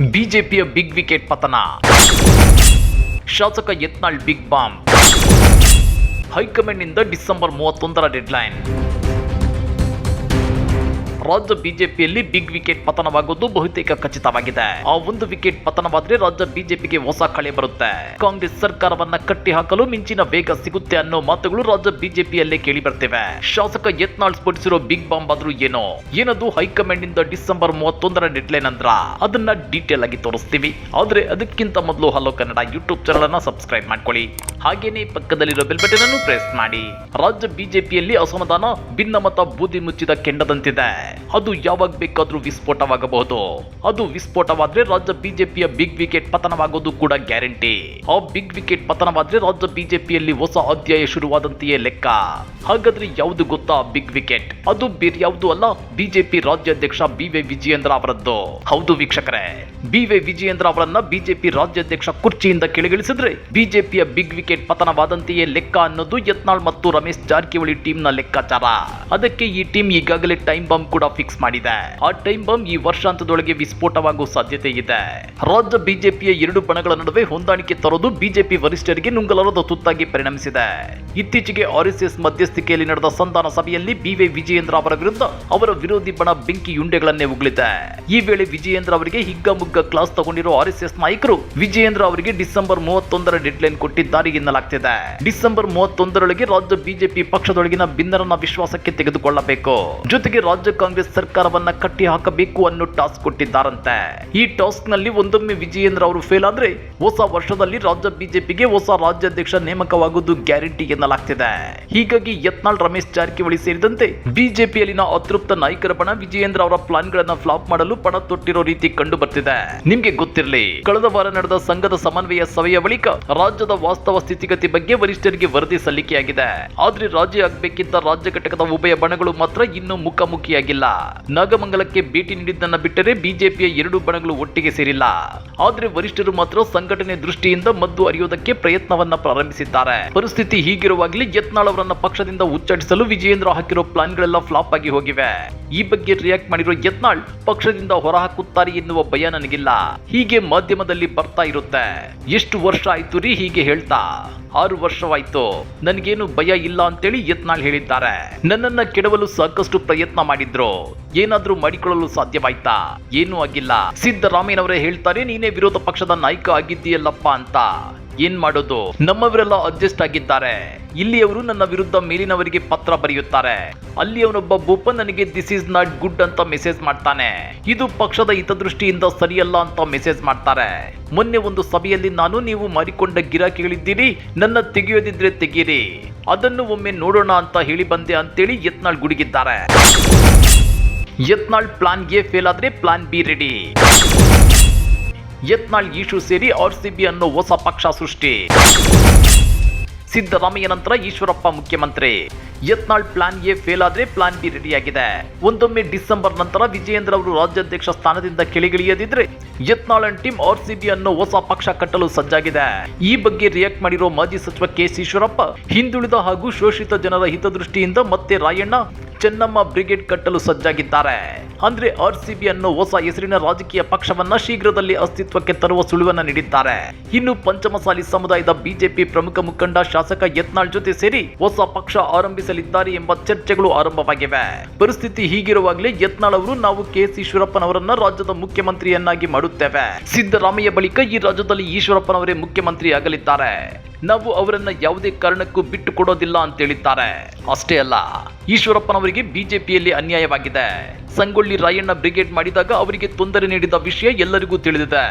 ಬಿಜೆಪಿಯ big wicket ಪತನ. ಶಾಸಕ ಯತ್ನಾಳ್ ಬಿಗ್ ಬಾಂಬ್. ಹೈಕಮಾಂಡ್ನಿಂದ ಡಿಸೆಂಬರ್ ಮೂವತ್ತೊಂದರ ಡೆಡ್ಲೈನ್. ರಾಜ್ಯ ಬಿಜೆಪಿಯಲ್ಲಿ ಬಿಗ್ ವಿಕೆಟ್ ಪತನವಾಗುವುದು ಬಹುತೇಕ ಖಚಿತವಾಗಿದೆ. ಆ ಒಂದು ವಿಕೆಟ್ ಪತನವಾದ್ರೆ ರಾಜ್ಯ ಬಿಜೆಪಿಗೆ ಹೊಸ ಕಳೆ ಬರುತ್ತೆ. ಕಾಂಗ್ರೆಸ್ ಸರ್ಕಾರವನ್ನ ಕಟ್ಟಿ ಹಾಕಲು ಮಿಂಚಿನ ವೇಗ ಸಿಗುತ್ತೆ ಅನ್ನೋ ಮಾತುಗಳು ರಾಜ್ಯ ಬಿಜೆಪಿಯಲ್ಲೇ ಕೇಳಿ ಬರ್ತಿವೆ ಶಾಸಕ ಯತ್ನಾಳ್ ಸ್ಫೋಟಿಸಿರೋ ಬಿಗ್ ಬಾಂಬ್ ಆದ್ರೂ ಏನೋ? ಏನದು ಹೈಕಮಾಂಡ್ ಇಂದ ಡಿಸೆಂಬರ್ ಮೂವತ್ತೊಂದರ ಡೆಡ್ಲೈನ್ ಅಂದ್ರ? ಅದನ್ನ ಡೀಟೇಲ್ ಆಗಿ ತೋರಿಸ್ತೀವಿ. ಆದ್ರೆ ಅದಕ್ಕಿಂತ ಮೊದಲು ಹಲೋ ಕನ್ನಡ ಯೂಟ್ಯೂಬ್ ಚಾನಲ್ ಅನ್ನ ಸಬ್ಸ್ಕ್ರೈಬ್ ಮಾಡ್ಕೊಳ್ಳಿ. ಹಾಗೇನೆ ಪಕ್ಕದಲ್ಲಿರೋ ಬೆಲ್ ಬಟನ್ ಅನ್ನು ಪ್ರೆಸ್ ಮಾಡಿ. ರಾಜ್ಯ ಬಿಜೆಪಿಯಲ್ಲಿ ಅಸಮಾಧಾನ, ಭಿನ್ನಮತ, ಬೂದಿ ಮುಚ್ಚಿದ ಕೆಂಡದಂತಿದೆ. ಅದು ಯಾವಾಗ ಬೇಕಾದ್ರೂ ವಿಸ್ಫೋಟವಾಗಬಹುದು. ಅದು ವಿಸ್ಫೋಟವಾದ್ರೆ ರಾಜ್ಯ ಬಿಜೆಪಿಯ ಬಿಗ್ ವಿಕೆಟ್ ಪತನವಾಗೋದು ಕೂಡ ಗ್ಯಾರಂಟಿ. ಆ ಬಿಗ್ ವಿಕೆಟ್ ಪತನವಾದ್ರೆ ರಾಜ್ಯ ಬಿಜೆಪಿಯಲ್ಲಿ ಹೊಸ ಅಧ್ಯಾಯ ಶುರುವಾದಂತೆಯೇ ಲೆಕ್ಕ. ಹಾಗಾದ್ರೆ ಯಾವುದು ಗೊತ್ತಾ ಬಿಗ್ ವಿಕೆಟ್? ಅದು ಬೇರೆ ಯಾವುದು ಅಲ್ಲ, ಬಿಜೆಪಿ ರಾಜ್ಯಾಧ್ಯಕ್ಷ ಬಿ ವೈ ವಿಜಯೇಂದ್ರ ಅವರದ್ದು. ಹೌದು ವೀಕ್ಷಕರೇ. ಬಿ ವೈ ವಿಜಯೇಂದ್ರ ಅವರನ್ನ ಬಿಜೆಪಿ ರಾಜ್ಯಾಧ್ಯಕ್ಷ ಕುರ್ಚಿಯಿಂದ ಕೆಳಗಿಳಿಸಿದ್ರೆ ಬಿಜೆಪಿಯ ಬಿಗ್ ವಿಕೆಟ್ ಪತನವಾದಂತೆಯೇ ಲೆಕ್ಕ ಅನ್ನೋದು ಯತ್ನಾಳ್ ಮತ್ತು ರಮೇಶ್ ಜಾರಕಿಹೊಳಿ ಟೀಮ್ನ ಲೆಕ್ಕಾಚಾರ. ಅದಕ್ಕೆ ಈ ಟೀಮ್ ಈಗಾಗಲೇ ಟೈಮ್ ಬಾಂಬ್ ಕೂಡ ಫಿಕ್ಸ್ ಮಾಡಿದೆ. ಆ ಟೈಮ್ ಬಾಂಬ್ ಈ ವರ್ಷಾಂತದೊಳಗೆ ವಿಸ್ಫೋಟವಾಗುವ ಸಾಧ್ಯತೆ ಇದೆ. ರಾಜ್ಯ ಬಿಜೆಪಿಯ ಎರಡು ಬಣಗಳ ನಡುವೆ ಹೊಂದಾಣಿಕೆ ತರೋದು ಬಿಜೆಪಿ ವರಿಷ್ಠರಿಗೆ ನುಂಗಲಾರದ ತುತ್ತಾಗಿ ಪರಿಣಮಿಸಿದೆ. ಇತ್ತೀಚೆಗೆ ಆರ್ಎಸ್ಎಸ್ ಮಧ್ಯಸ್ಥಿಕೆಯಲ್ಲಿ ನಡೆದ ಸಂಧಾನ ಸಭೆಯಲ್ಲಿ ಬಿವೈ ವಿಜಯೇಂದ್ರ ಅವರ ವಿರುದ್ಧ ಅವರ ವಿರೋಧಿ ಬಣ ಬೆಂಕಿ ಯುಂಡೆಗಳನ್ನೇ ಉಗುಳಿದೆ. ಈ ವೇಳೆ ವಿಜಯೇಂದ್ರ ಅವರಿಗೆ ಹಿಗ್ಗಮುಗ್ಗ ಕ್ಲಾಸ್ ತಗೊಂಡಿರೋ ಆರ್ಎಸ್ಎಸ್ ನಾಯಕರು ವಿಜಯೇಂದ್ರ ಅವರಿಗೆ ಡಿಸೆಂಬರ್ ಮೂವತ್ತೊಂದರ ಡೆಡ್ಲೈನ್ ಕೊಟ್ಟಿದ್ದಾರೆ ಎನ್ನಲಾಗ್ತಿದೆ. ಡಿಸೆಂಬರ್ ಮೂವತ್ತೊಂದರೊಳಗೆ ರಾಜ್ಯ ಬಿಜೆಪಿ ಪಕ್ಷದೊಳಗಿನ ಬಿನ್ನರನ್ನ ವಿಶ್ವಾಸಕ್ಕೆ ತೆಗೆದುಕೊಳ್ಳಬೇಕು. ಜೊತೆಗೆ ರಾಜ್ಯ ಕಾಂಗ್ರೆಸ್ ಸರ್ಕಾರವನ್ನ ಕಟ್ಟಿ ಹಾಕಬೇಕು ಅನ್ನೋ ಟಾಸ್ಕ್ ಕೊಟ್ಟಿದ್ದಾರಂತೆ. ಈ ಟಾಸ್ಕ್ನಲ್ಲಿ ಒಂದೊಮ್ಮೆ ವಿಜಯೇಂದ್ರ ಅವರು ಫೇಲ್ ಆದ್ರೆ ಹೊಸ ವರ್ಷದಲ್ಲಿ ರಾಜ್ಯ ಬಿಜೆಪಿಗೆ ಹೊಸ ರಾಜ್ಯಾಧ್ಯಕ್ಷ ನೇಮಕವಾಗುವುದು ಗ್ಯಾರಂಟಿ ಎನ್ನಲಾಗ್ತಿದೆ. ಹೀಗಾಗಿ ಯತ್ನಾಳ್ ರಮೇಶ್ ಜಾರಕಿಹೊಳಿ ಸೇರಿದಂತೆ ಬಿಜೆಪಿಯಲ್ಲಿನ ಅತೃಪ್ತ ನಾಯಕರ ಬಣ ವಿಜಯೇಂದ್ರ ಅವರ ಪ್ಲಾನ್ ಗಳನ್ನ ಫ್ಲಾಪ್ ಮಾಡಲು ಪಣ ತೊಟ್ಟಿರೋ ರೀತಿ ಕಂಡು ಬರ್ತಿದೆ ನಿಮ್ಗೆ ಗೊತ್ತಿರಲಿ, ಕಳೆದ ವಾರ ನಡೆದ ಸಂಘದ ಸಮನ್ವಯ ಸಭೆಯ ಬಳಿಕ ರಾಜ್ಯದ ವಾಸ್ತವ ಸ್ಥಿತಿಗತಿ ಬಗ್ಗೆ ವರಿಷ್ಠರಿಗೆ ವರದಿ ಸಲ್ಲಿಕೆಯಾಗಿದೆ. ಆದ್ರೆ ರಾಜಿ ಆಗ್ಬೇಕಿದ್ದ ರಾಜ್ಯ ಘಟಕದ ಉಭಯ ಬಣಗಳು ಮಾತ್ರ ಇನ್ನೂ ಮುಖಾಮುಖಿಯಾಗಿಲ್ಲ. ನಾಗಮಂಗಲಕ್ಕೆ ಭೇಟಿ ನೀಡಿದ್ದನ್ನ ಬಿಟ್ಟರೆ ಬಿಜೆಪಿಯ ಎರಡು ಬಣಗಳು ಒಟ್ಟಿಗೆ ಸೇರಿಲ್ಲ. ಆದ್ರೆ ವರಿಷ್ಠರು ಮಾತ್ರ ಸಂಘಟನೆ ದೃಷ್ಟಿಯಿಂದ ಮದ್ದು ಅರಿಯೋದಕ್ಕೆ ಪ್ರಯತ್ನವನ್ನ ಪ್ರಾರಂಭಿಸಿದ್ದಾರೆ. ಪರಿಸ್ಥಿತಿ ಹೀಗಿರುವಾಗಲೇ ಯತ್ನಾಳ್ ಅವರನ್ನ ಪಕ್ಷದಿಂದ ಉಚ್ಚಾಟಿಸಲು ವಿಜಯೇಂದ್ರ ಹಾಕಿರೋ ಪ್ಲಾನ್ಗಳೆಲ್ಲ ಫ್ಲಾಪ್ ಆಗಿ ಹೋಗಿವೆ. ಈ ಬಗ್ಗೆ ರಿಯಾಕ್ಟ್ ಮಾಡಿರೋ ಯತ್ನಾಳ್ ಪಕ್ಷದಿಂದ ಹೊರಹಾಕುತ್ತಾರೆ ಎನ್ನುವ ಭಯ ನನಗಿಲ್ಲ. ಹೀಗೆ ಮಾಧ್ಯಮದಲ್ಲಿ ಬರ್ತಾ ಇರುತ್ತೆ. ಎಷ್ಟು ವರ್ಷ ಆಯ್ತು ರೀ ಹೀಗೆ ಹೇಳ್ತಾ? ಆರು ವರ್ಷವಾಯ್ತು. ನನಗೇನು ಭಯ ಇಲ್ಲ ಅಂತೇಳಿ ಯತ್ನಾಳ್ ಹೇಳಿದ್ದಾರೆ. ನನ್ನನ್ನ ಕೆಡವಲು ಸಾಕಷ್ಟು ಪ್ರಯತ್ನ ಮಾಡಿದ್ರು. ಏನಾದ್ರೂ ಮಾಡಿಕೊಳ್ಳಲು ಸಾಧ್ಯವಾಯ್ತಾ? ಏನೂ ಆಗಿಲ್ಲ. ಸಿದ್ದರಾಮಯ್ಯನವರೇ ಹೇಳ್ತಾರೆ, ನೀನೇ ವಿರೋಧ ಪಕ್ಷದ ನಾಯಕ ಆಗಿದ್ದೀಯಲ್ಲಪ್ಪ ಅಂತ. ಏನ್ ಮಾಡೋದು? ನಮ್ಮವರೆಲ್ಲ ಅಡ್ಜಸ್ಟ್ ಆಗಿದ್ದಾರೆ. ಇಲ್ಲಿಯವರು ನನ್ನ ವಿರುದ್ಧ ಮೇಲಿನವರಿಗೆ ಪತ್ರ ಬರೆಯುತ್ತಾರೆ. ಅಲ್ಲಿ ಅವನೊಬ್ಬ ಭೂಪ ನನಗೆ ದಿಸ್ ಇಸ್ ನಾಟ್ ಗುಡ್ ಅಂತ ಮೆಸೇಜ್ ಮಾಡ್ತಾನೆ. ಇದು ಪಕ್ಷದ ಹಿತದೃಷ್ಟಿಯಿಂದ ಸರಿಯಲ್ಲ ಅಂತ ಮೆಸೇಜ್ ಮಾಡ್ತಾರೆ. ಮೊನ್ನೆ ಒಂದು ಸಭೆಯಲ್ಲಿ ನಾನು, ನೀವು ಮಾರಿಕೊಂಡ ಗಿರಾಕಿಗಳಿದ್ದೀರಿ, ನನ್ನ ತೆಗೆಯೋದಿದ್ರೆ ತೆಗೀರಿ. ಅದನ್ನು ಒಮ್ಮೆ ನೋಡೋಣ ಅಂತ ಹೇಳಿ ಬಂದೆ ಅಂತೇಳಿ ಯತ್ನಾಳ್ ಗುಡುಗಿದ್ದಾರೆ. ಯತ್ನಾಳ್ ಪ್ಲಾನ್ ಎ ಫೇಲ್ ಆದ್ರೆ plan B ready Yatnal Eshu ಸೇರಿ ಆರ್ ಸಿ ಬಿ ಅನ್ನೋ ಹೊಸ ಪಕ್ಷ ಸೃಷ್ಟಿ. ಸಿದ್ದರಾಮಯ್ಯ ನಂತರ ಈಶ್ವರಪ್ಪ ಮುಖ್ಯಮಂತ್ರಿ. ಯತ್ನಾಳ್ ಪ್ಲಾನ್ ಎ ಫೇಲ್ ಆದ್ರೆ ಪ್ಲಾನ್ ಬಿ ರೆಡಿಯಾಗಿದೆ ಒಂದೊಮ್ಮೆ ಡಿಸೆಂಬರ್ ನಂತರ ವಿಜಯೇಂದ್ರ ಅವರು ರಾಜ್ಯಾಧ್ಯಕ್ಷ ಸ್ಥಾನದಿಂದ ಕೆಳಗಿಳಿಯದಿದ್ರೆ Yatnal and team R C B ಅನ್ನೋ ಹೊಸ ಪಕ್ಷ ಕಟ್ಟಲು ಸಜ್ಜಾಗಿದೆ. ಈ ಬಗ್ಗೆ ರಿಯಾಕ್ಟ್ ಮಾಡಿರೋ ಮಾಜಿ ಸಚಿವ ಕೆ ಈಶ್ವರಪ್ಪ ಹಿಂದುಳಿದ ಹಾಗೂ ಶೋಷಿತ ಜನರ ಹಿತದೃಷ್ಟಿಯಿಂದ ಮತ್ತೆ ರಾಯಣ್ಣ ಚೆನ್ನಮ್ಮ ಬ್ರಿಗೇಡ್ ಕಟ್ಟಲು ಸಜ್ಜಾಗಿದ್ದಾರೆ. ಅಂದ್ರೆ ಆರ್ ಸಿ ಬಿ ಅನ್ನೋ ಹೊಸ ಹೆಸರಿನ ರಾಜಕೀಯ ಪಕ್ಷವನ್ನ ಶೀಘ್ರದಲ್ಲಿ ಅಸ್ತಿತ್ವಕ್ಕೆ ತರುವ ಸುಳಿವನ್ನ ನೀಡಿದ್ದಾರೆ. ಇನ್ನು ಪಂಚಮಸಾಲಿ ಸಮುದಾಯದ ಬಿಜೆಪಿ ಪ್ರಮುಖ ಮುಖಂಡ ಶಾಸಕ ಯತ್ನಾಳ್ ಜೊತೆ ಸೇರಿ ಹೊಸ ಪಕ್ಷ ಆರಂಭಿಸಲಿದ್ದಾರೆ ಎಂಬ ಚರ್ಚೆಗಳು ಆರಂಭವಾಗಿವೆ. ಪರಿಸ್ಥಿತಿ ಹೀಗಿರುವಾಗಲೇ ಯತ್ನಾಳ್ ಅವರು ನಾವು ಕೆ ಎಸ್ ಈಶ್ವರಪ್ಪನವರನ್ನ ರಾಜ್ಯದ ಮುಖ್ಯಮಂತ್ರಿಯನ್ನಾಗಿ ಮಾಡುತ್ತೇವೆ. ಸಿದ್ದರಾಮಯ್ಯ ಬಳಿಕ ಈ ರಾಜ್ಯದಲ್ಲಿ ಈಶ್ವರಪ್ಪನವರೇ ಮುಖ್ಯಮಂತ್ರಿ ಆಗಲಿದ್ದಾರೆ ನಾವು ಅವರನ್ನ ಯಾವುದೇ ಕಾರಣಕ್ಕೂ ಬಿಟ್ಟು ಕೊಡೋದಿಲ್ಲ ಅಂತ ಹೇಳಿದ್ದಾರೆ. ಅಷ್ಟೇ ಅಲ್ಲ ಈಶ್ವರಪ್ಪನವರಿಗೆ ಬಿಜೆಪಿಯಲ್ಲಿ ಅನ್ಯಾಯವಾಗಿದೆ. ಸಂಗೊಳ್ಳಿ ರಾಯಣ್ಣ ಬ್ರಿಗೇಡ್ ಮಾಡಿದಾಗ ಅವರಿಗೆ ತೊಂದರೆ ನೀಡಿದ ವಿಷಯ ಎಲ್ಲರಿಗೂ ತಿಳಿದಿದೆ.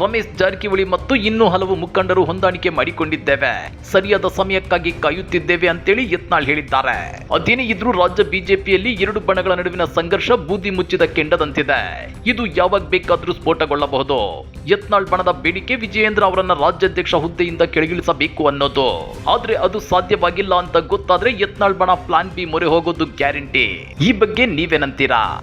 ರಮೇಶ್ ಜಾರಕಿಹೊಳಿ ಮತ್ತು ಇನ್ನೂ ಹಲವು ಮುಖಂಡರು ಹೊಂದಾಣಿಕೆ ಮಾಡಿಕೊಂಡಿದ್ದೇವೆ. ಸರಿಯಾದ ಸಮಯಕ್ಕಾಗಿ ಕಾಯುತ್ತಿದ್ದೇವೆ ಅಂತೇಳಿ ಯತ್ನಾಳ್ ಹೇಳಿದ್ದಾರೆ. ಅದೇನೇ ಇದ್ರೂ ರಾಜ್ಯ ಬಿಜೆಪಿಯಲ್ಲಿ ಎರಡು ಬಣಗಳ ನಡುವಿನ ಸಂಘರ್ಷ ಬೂದಿ ಮುಚ್ಚಿದ ಕೆಂಡದಂತಿದೆ. ಇದು ಯಾವಾಗ ಬೇಕಾದ್ರೂ ಸ್ಫೋಟಗೊಳ್ಳಬಹುದು. ಯತ್ನಾಳ್ ಬಣದ ಬೇಡಿಕೆ ವಿಜಯೇಂದ್ರ ಅವರನ್ನ ರಾಜ್ಯಾಧ್ಯಕ್ಷ ಹುದ್ದೆಯಿಂದ ಕೆಳಗಿಳಿಸಬೇಕು ಅನ್ನೋದು. ಆದ್ರೆ ಅದು ಸಾಧ್ಯವಾಗಿಲ್ಲ ಅಂತ ಗೊತ್ತಾದ್ರೆ ಯತ್ನಾಳ್ ಬಣ ಪ್ಲಾನ್ ಬಿ ಮೊರೆ ಹೋಗೋದು ಗ್ಯಾರಂಟಿ. ಈ ಬಗ್ಗೆ ನೀವೇನಂತೀರಾ?